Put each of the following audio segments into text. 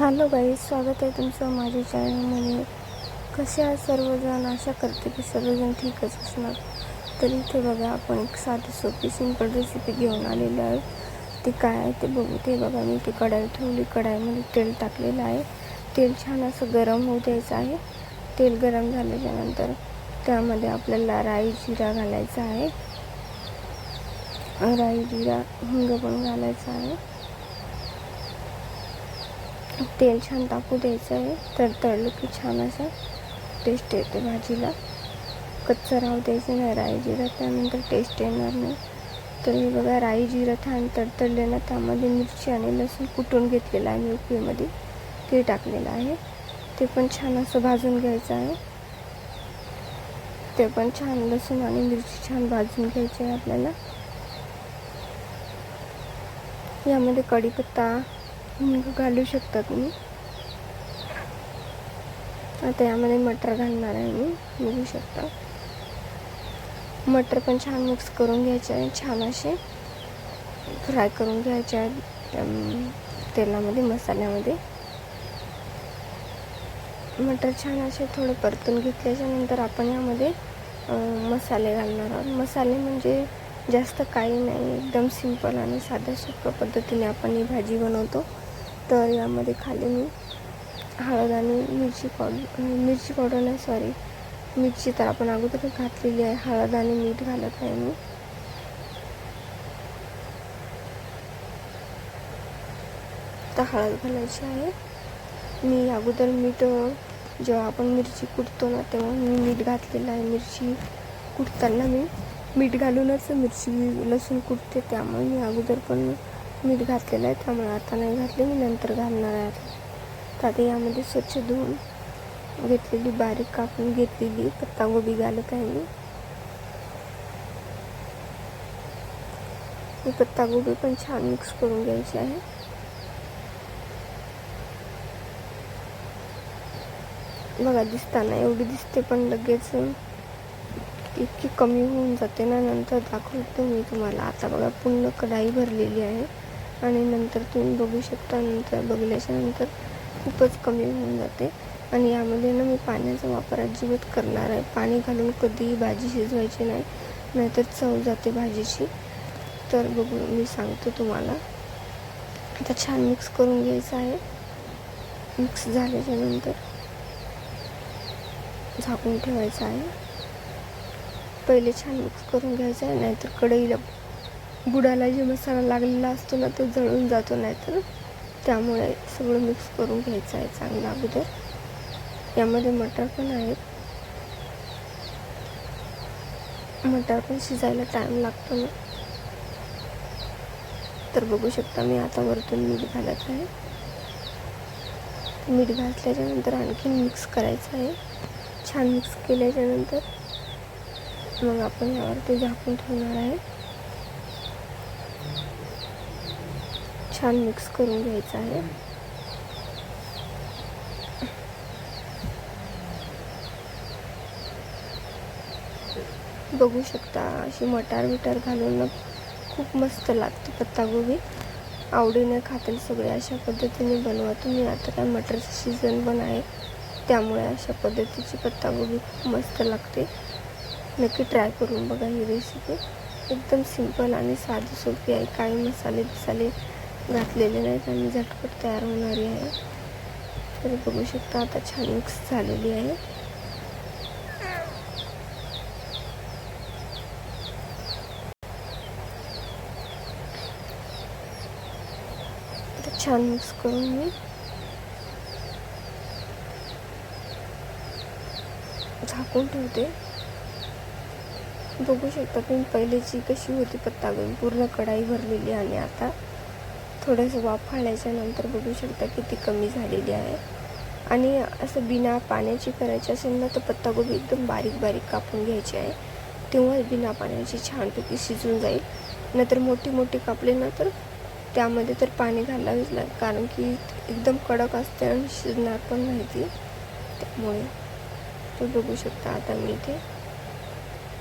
Hello बाई स्वागत आहे तुमचं माझ्या चॅनलमध्ये. कसे आहात सर्वजण? आशा करते की सर्वजण ठीकच असणार. तर इथे बघा आपण एक साधी सोपी सिंपल रेसिपी घेऊन आलेली आहे ती काय आहे ते बघू. ते बघा मी इथे कढाई ठेवली. कढाईमध्ये तेल टाकलेलं आहे. तेल छान असं गरम होऊ द्यायचं आहे. तेल गरम झाल्याच्यानंतर त्यामध्ये आपल्याला राई जिरा घालायचा आहे. राई जिरा हिंग पण घालायचा आहे. तेल छान टाकू द्यायचं आहे. तर तळलं की छान असं टेस्ट येते भाजीला. कच्चं राहू द्यायचं नाही राई जिरा त्यानंतर टेस्ट येणार नाही. तर हे बघा राई जिरं छान तडतडले ना त्यामध्ये मिरची आणि लसूण कुटून घेतलेलं आहे मी उकळीमध्ये. ते टाकलेलं आहे. ते पण छान असं भाजून घ्यायचं आहे. ते पण छान लसूण आणि मिरची छान भाजून घ्यायची आहे आपल्याला. यामध्ये कढीपत्ता घालू शकता तुम्ही. आता यामध्ये मटर घालणार आहे मी बघू शकता. मटर पण छान मिक्स करून घ्यायचे आहे छान असे. फ्राय करून घ्यायचे आहेत तेलामध्ये मसाल्यामध्ये. मटर छान असे थोडे परतून घेतल्याच्या नंतर आपण यामध्ये मसाले घालणार आहोत. मसाले म्हणजे जास्त काही नाही एकदम सिंपल आणि साध्या सोप्या पद्धतीने आपण ही भाजी बनवतो. तर यामध्ये खाली मी हळद आणि मिरची पावडर मिरची पावडर नाही सॉरी मिरची तर आपण अगोदर घातलेली आहे. हळद आणि मीठ घालत आहे मी. तर हळद घालायची आहे. मी अगोदर मीठ जेव्हा आपण मिरची कुटतो ना तेव्हा मी मीठ घातलेलं आहे. मिरची कुटताना मी मीठ घालूनच मिरची लसूण कुटते त्यामुळे मी अगोदर पण मीठ घातलेलं आहे त्यामुळे आता नाही घातले मी नंतर घालणार आहे आता. आता यामध्ये स्वच्छ धुवून घेतलेली बारीक कापून घेतलेली पत्तागोबी घालत आहे मी. ही पत्तागोबी पण छान मिक्स करून घ्यायची आहे. बघा दिसताना एवढी दिसते पण लगेच इतकी कमी होऊन जाते ना नंतर दाखवतो मी तुम्हाला. आता बघा पूर्ण कढाई भरलेली आहे. आणि नंतर तुम्ही बघू शकता नंतर बघल्याच्या नंतर खूपच कमी होऊन जाते. आणि यामध्ये ना मी पाण्याचा वापर अजिबात करणार आहे. पाणी घालून कधीही भाजी शिजवायची नाही नाहीतर चव जाते भाजीची. तर बघू मी सांगतो तुम्हाला. आता छान मिक्स करून घ्यायचं आहे. मिक्स झाल्याच्यानंतर झाकून ठेवायचं आहे. पहिले छान मिक्स करून घ्यायचं आहे नाहीतर कढईला बुडाला जे मसाला लागलेला असतो ना तो जळून जातो नाही तर त्यामुळे सगळं मिक्स करून घ्यायचं आहे चांगलं अगोदर. यामध्ये मटर पण आहेत. मटर पण शिजायला टाईम लागतो ना. तर बघू शकता मी आता वरतून मीठ घालत आहे. मीठ घातल्याच्यानंतर आणखीन मिक्स करायचं आहे. छान मिक्स केल्याच्यानंतर मग आपण यावरती झाकून ठेवणार आहे. छान मिक्स करून घ्यायचं आहे. बघू शकता अशी मटार विटार घालून खूप मस्त लागते पत्तागोबी. आवडीने खातील सगळे अशा पद्धतीने बनवा तुम्ही आता काय मटरचं सीझन पण आहे त्यामुळे अशा पद्धतीची पत्तागोबी खूप मस्त लागते. नक्की ट्राय करून बघा ही रेसिपी एकदम सिंपल आणि साधी सोपी आहे. काही मसाले बिसाले घातलेले नाहीत आणि झटपट तयार होणारी आहे. तर बघू शकता आता छान मिक्स झालेली आहे. आता छान मिक्स करून मी झाकून ठेवते. बघू शकता तुम्ही पहिलेची कशी होती पत्तागोबी पूर्ण कढाई भरलेली आणि आता थोडंसं वाफ नंतर बघू शकता किती कमी झालेली आहे. आणि असं बिना पाण्याची करायची असेल ना तर पत्तागोबी एकदम बारीक बारीक कापून घ्यायची आहे. तेव्हाच बिना पाण्याची छानपैकी शिजून जाईल. नाहीतर मोठी मोठी कापली ना तर त्यामध्ये तर पाणी घालावेच लागेल. कारण की एकदम कडक असते आणि शिजणार पण नाही ती. त्यामुळे तुम्ही बघू शकता आता मी इथे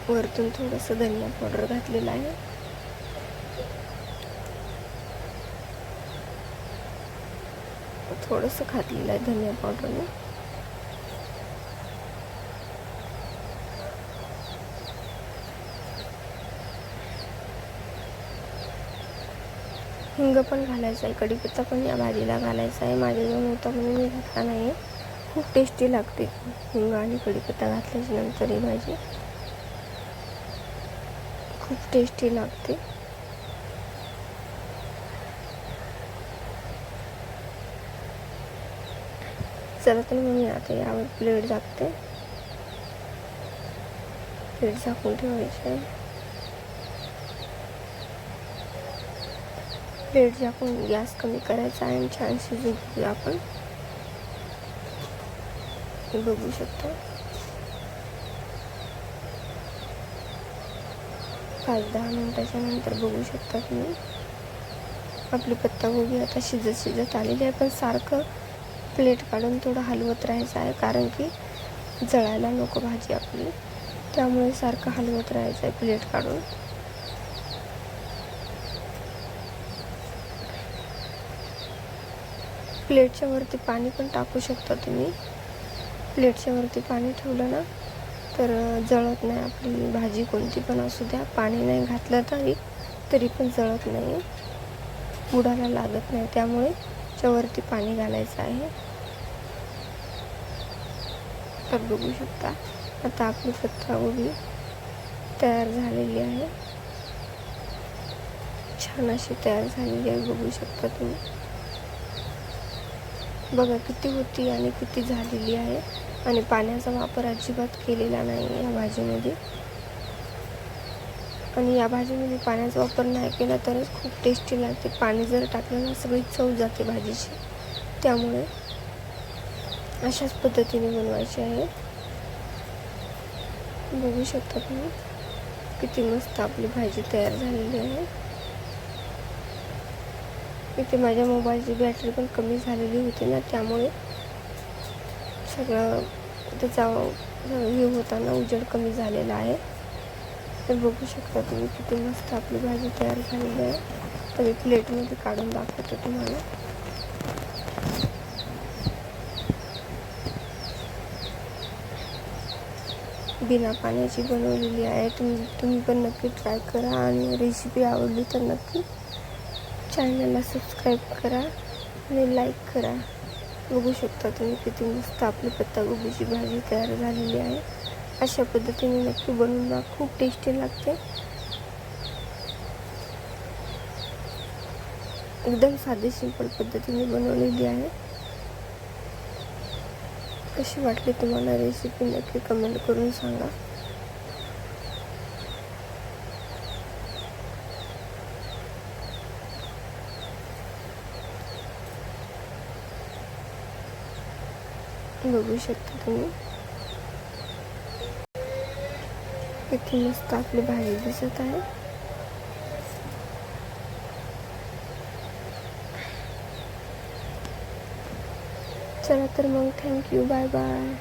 वरतून थोडंसं धनिया पावडर घातलेलं आहे. थोडंसं घातलेलं आहे धनिया पावडरने हिंग पण घालायचं आहे कढीपत्ता पण या भाजीला घालायचा आहे. माझ्याजवळ होता म्हणून मी घातला नाही आहे खूप टेस्टी लागते हिंग आणि कढीपत्ता घातल्याच्या नंतर ही भाजी. खूप टेस्टी लागते. चला तर मग मी आता यावर प्लेट झाकते. प्लेट झाकून ठेवायचे. प्लेट झाकून गॅस कमी करायचा आहे आणि छान शिजून घेऊया आपण. बघू शकता. पाच दहा मिनिटाच्या नंतर बघू शकता तुम्ही. आपली पत्तागोबी आता शिजत शिजत आलेली आहे पण सारखं प्लेट काढून थोडं हलवत राहायचं आहे कारण की जळायला नको भाजी आपली. त्यामुळे सारखं हलवत राहायचं आहे प्लेट काढून. प्लेटच्या वरती पाणी पण टाकू शकता तुम्ही. प्लेटच्या वरती पाणी ठेवलं ना तर जळत नाही आपली भाजी कोणती पण असू द्या. पाणी नाही घातलं तरी तरी पण जळत नाही. बुडाला लागत नाही त्यामुळे त्याच्यावरती पाणी घालायचं आहे. तर बघू शकता. आता आपली उभी तयार झालेली आहे. छान अशी तयार झालेली आहे बघू शकता तुम्ही. बघा किती होती आणि किती झालेली आहे. आणि पाण्याचा वापर अजिबात केलेला नाही या भाजीमध्ये. आणि या भाजीमध्ये पाण्याचा वापर नाही केला तरच खूप टेस्टी लागते. पाणी जर टाकलं ना सगळी चव जाते भाजीची. त्यामुळे अशाच पद्धतीने बनवायची आहे. बघू शकता तुम्ही किती मस्त आपली भाजी तयार झालेली आहे. इथे माझ्या मोबाईलची बॅटरी पण कमी झालेली होती ना त्यामुळे सगळं त्याचा हे होताना उजेड कमी झालेला आहे. तर बघू शकता तुम्ही किती मस्त आपली भाजी तयार झालेली आहे. तर मी प्लेटमध्ये काढून दाखवते तुम्हाला. बिना पाण्याची बनवलेली आहे. तुम्ही तुम्ही पण नक्की ट्राय करा आणि रेसिपी आवडली तर नक्की चॅनलला सबस्क्राईब करा आणि लाईक करा. बघू शकता तुम्ही किती मस्त आपली पत्तागोबीची भाजी तयार झालेली आहे. अशा पद्धतीने नक्की बनवून बघा. खूप टेस्टी लागते. एकदम साधी सिंपल पद्धतीने बनवलेली आहे. कशी वाटली तुम्हाला रेसिपी नक्की कमेंट करून सांगा. बघू शकता तुम्ही. इथे मस्त आपली भाजी दिसत आहे. चला तर मग. Thank you bye bye